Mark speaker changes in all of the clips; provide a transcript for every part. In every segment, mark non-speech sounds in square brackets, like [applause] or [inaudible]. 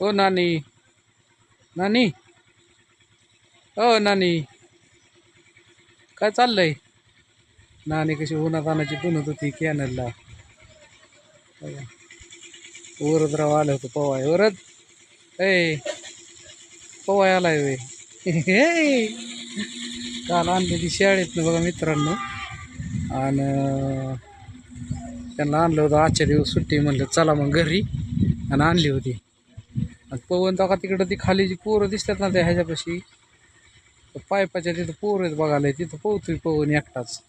Speaker 1: हो नानी. नानी. हो नानी. काय चाललंय? नानी कशी उन्हात आणायची पुनत होती कॅनलला. वरद राव आलं होतं पवाय. वरद. ए. पवाय आलाय वे [laughs] काल आणलेली शाळेतनं बघा मित्रांनो. आणि त्यांना आणलं होतं आजच्या दिवस सुट्टी म्हणलं चला मग घरी. आणि आणली होती. पवन का तिकडं ती खाली जी पोरं दिसतात ना त्या ह्याच्यापाशी पायपाच्या तिथं पोर आहेत बघायला तिथं पोहतोय पवन एकटाच.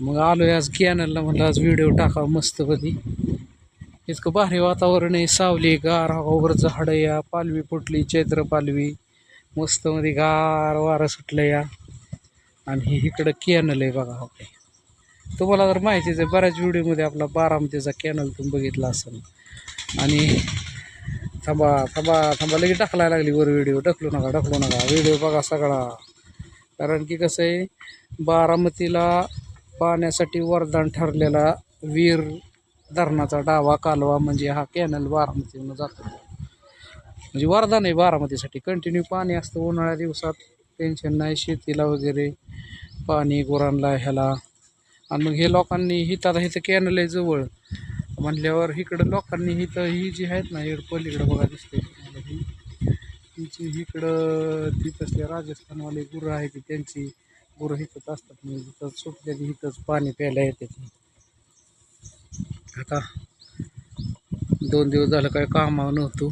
Speaker 1: मग आलो आहे आज कॅनलला म्हणलं आज व्हिडिओ टाकावा मस्त कधी इतकं भारी वातावरण आहे सावली गार हवावर झाडं या पालवी फुटली चैत्र पालवी. मस्त मध्ये गार वारं सुटलं या. आणि हे इकडं कॅनल आहे बघा आपले. तुम्हाला जर माहितीच आहे बऱ्याच व्हिडिओमध्ये आपला बारामतीचा कॅनल तुम्ही बघितला असेल. आणि थांबा थांबा थांबा लगेच टाकलाय लागली वर व्हिडिओ ढकलू नका ढकलू नका. व्हिडिओ बघा सगळा. कारण की कसं आहे बारामतीला पाण्यासाठी वरदान ठरलेला वीर धरणाचा डावा कालवा म्हणजे हा कॅनल बारामतीनं जातो. म्हणजे वरदान आहे बारामतीसाठी. कंटिन्यू पाणी असतं उन्हाळ्या दिवसात. टेन्शन नाही शेतीला वगैरे पाणी गुरांना ह्याला. आणि मग हे लोकांनी हिथं आता इथं कॅनल आहे जवळ. म्हणल्यावर इकडं लोकांनी इथं ही जी आहेत ना इकडं पलीकडं बघा दिसते ही. हिची इकडं ती तसले राजस्थानवाले गुरं आहेत की त्यांची. गुरं हिथंच असतात म्हणजे तिथं सुटल्याने इथंच हिथंच पाणी प्यायला येते आता दोन दिवस झालं काय कामावर नव्हतो.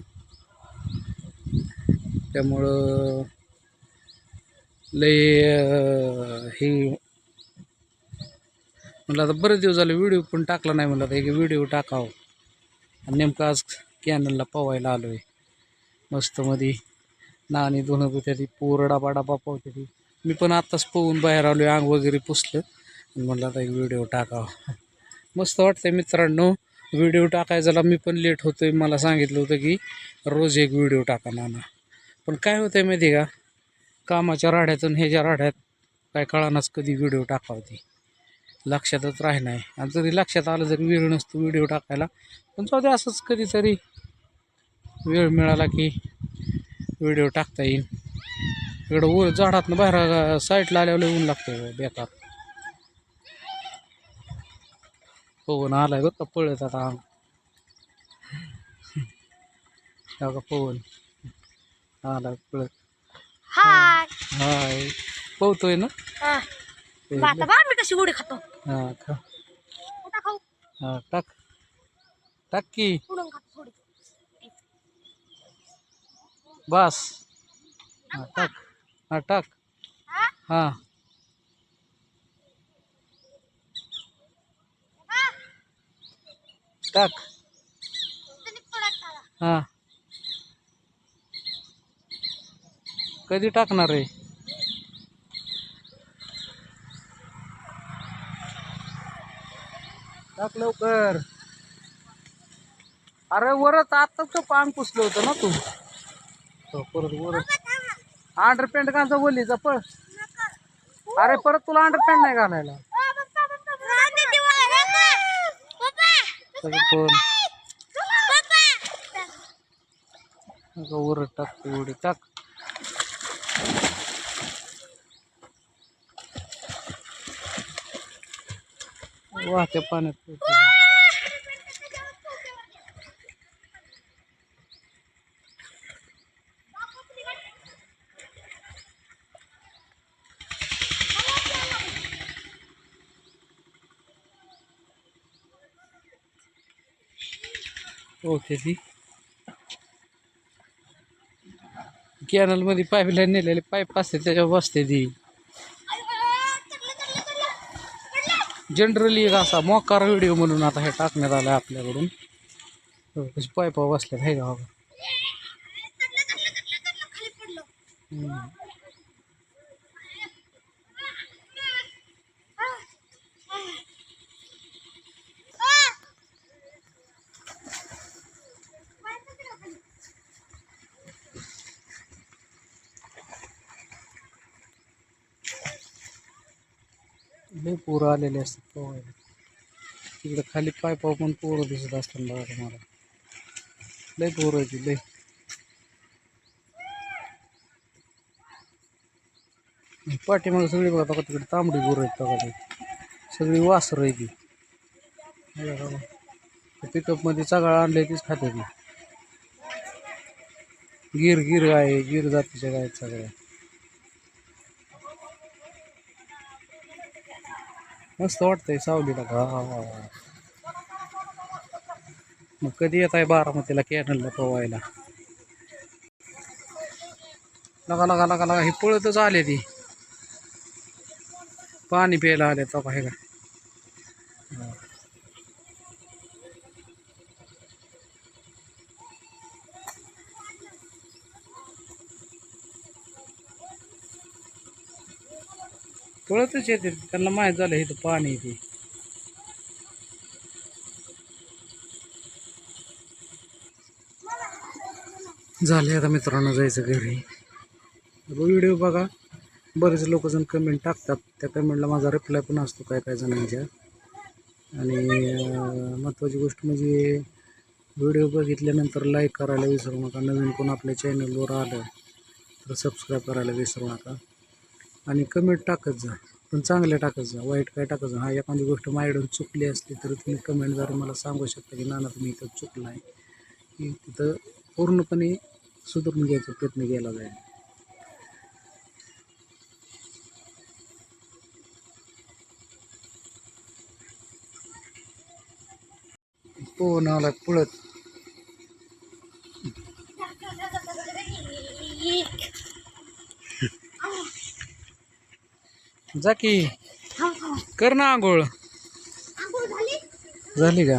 Speaker 1: त्यामुळं लय ही हे म्हटलं आता बरेच दिवस झाले व्हिडिओ पण टाकला नाही. म्हटलं आता एक व्हिडिओ टाकावं. आणि नेमकं आज कॅनलला पवायला आलो आहे मस्त मध्ये नाणी धुणं त्याची पोर पोरं डाबा डाबा पावते ती मी पण आत्ताच पोहून बाहेर आलो आहे अंग वगैरे पुसलं. आणि म्हटलं आता एक व्हिडिओ टाकावा. मस्त वाटतंय मित्रांनो व्हिडिओ टाकायला मी पण लेट होतोय. मला सांगितलं होतं की रोज एक व्हिडिओ टाका नाना. पण काय होतं आहे माहिती आहे का? कामाच्या राड्यातून ह्याच्या राड्यात काय कळानाच कधी व्हिडिओ टाकावती लक्षातच राही नाही. आणि जरी लक्षात आलं जरी वेळ नसतो व्हिडिओ टाकायला पण जाऊ दे असंच कधीतरी वेळ मिळाला की व्हिडिओ टाकता येईल. इकडं ऊन झाडातनं बाहेर साईडला आल्यावर लय ऊन लागतं बेकार. पवन आलाय बरं का पळत आता. का पवन? आलाय पळत.
Speaker 2: हाय
Speaker 1: हाय. पोहतोय ना. ते
Speaker 2: आता बा मी कशी उडी खातो?
Speaker 1: हा खा. हा टाक. टाक की. बस. हा टाक. हा टाक.
Speaker 2: हा?
Speaker 1: टाक. हा. कधी टाकणार आहे? टाक लवकर. अरे वरच आत्ताच तो पान पुसलं होतं ना तू. हो, परत वरच. अंडर पॅन्ट घालचा बोलीचा पळ. अरे परत तुला अंडर पॅन्ट नाही घालायला.
Speaker 2: पप्पा, पप्पा, पप्पा. राहते ती वर. पप्पा, पप्पा.
Speaker 1: सगळं कोण
Speaker 2: पप्पा.
Speaker 1: नका वर टाक उडी टाक वाहत्या पाण्यात ओके ती. कॅनलमध्ये पाईपलाईन नेलेले पाईप असते त्याच्यावर बसते ती. जनरली एक असा मोकार व्हिडिओ म्हणून आता हे टाकण्यात आलं आपल्याकडून. हो, कशी पाईपा बसल्यात हे का लई पोरं आलेले असतात पोहायला तिकडे खाली पाय पाव पण पोरं दिसत असतात बघा तुम्हाला. लई पोरं आहे ती लई पाठीमागे सगळी बघा बघा तिकडे तांबडी गोरं आहेत बघा ते. सगळी वासर आहे ती. पिकअपमध्ये सगळा आणलं तीच खाते ती गिर गिर आहे गिर जातीच्या गायत सगळ्या. मस्त वाटतंय सावलीला का मग कधी येत आहे बारामतीला कॅनलला पवायला लगा लगा लगा लगा हे पळतच आले ती. पाणी प्यायला आले तो हे का पळतच येते त्यांना माहीत झालं इथं पाणी आहे ते. झाले आता मित्रांनो जायचं घरी. व्हिडिओ बघा. बरेच लोक जण कमेंट टाकतात. त्या कमेंटला माझा रिप्लाय पण असतो काय काय जणांच्या. आणि महत्त्वाची गोष्ट म्हणजे व्हिडिओ बघितल्यानंतर लाईक करायला विसरू नका. नवीन कोण आपल्या चॅनलवर आलं तर सबस्क्राईब करायला विसरू नका. आणि कमेंट टाकत जा. पण चांगल्या टाकत जा वाईट काय टाकत जा. हा एखादी गोष्ट माझ्याकडून चुकली असली तर तुम्ही कमेंटद्वारे मला सांगू शकता की नाना तुम्ही इथं चुकला आहे. की तिथं पूर्णपणे सुधारून घ्यायचा प्रयत्न केला जाईल. पोहून आला पळत. [laughs] जा की. कर ना आंघोळ.
Speaker 2: झाली?
Speaker 1: झाली का?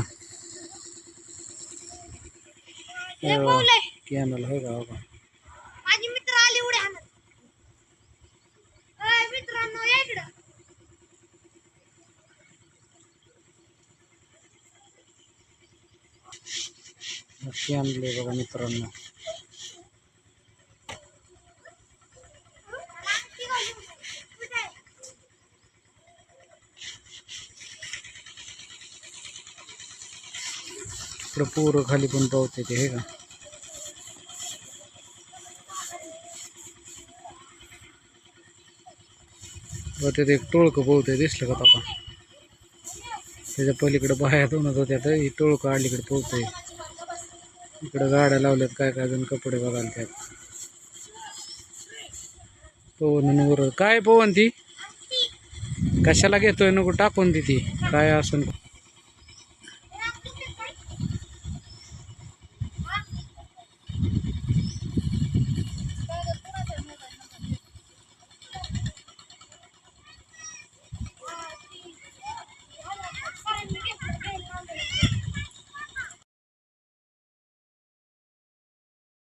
Speaker 1: कॅनल हो का हो का
Speaker 2: माझी मित्र आली उड्या हाणत. अय, मित्रांनो या इकडं.
Speaker 1: नक्की आणले बघा मित्रांनो. इकडं पोरं खाली पण पावते ते हे का? त्यात एक टोळकं पोहतंय दिसलं का पापा? त्याच्या पलीकडे बाहेर दोनच होत्या तर ही टोळकं अलीकडे पोहतंय इकडं गाड्या लावल्यात काय काय जण कपडे बघायला त्यात. पवन आणि काय पवन ती? कशाला घेतोय नको टाकून ती ती. काय असं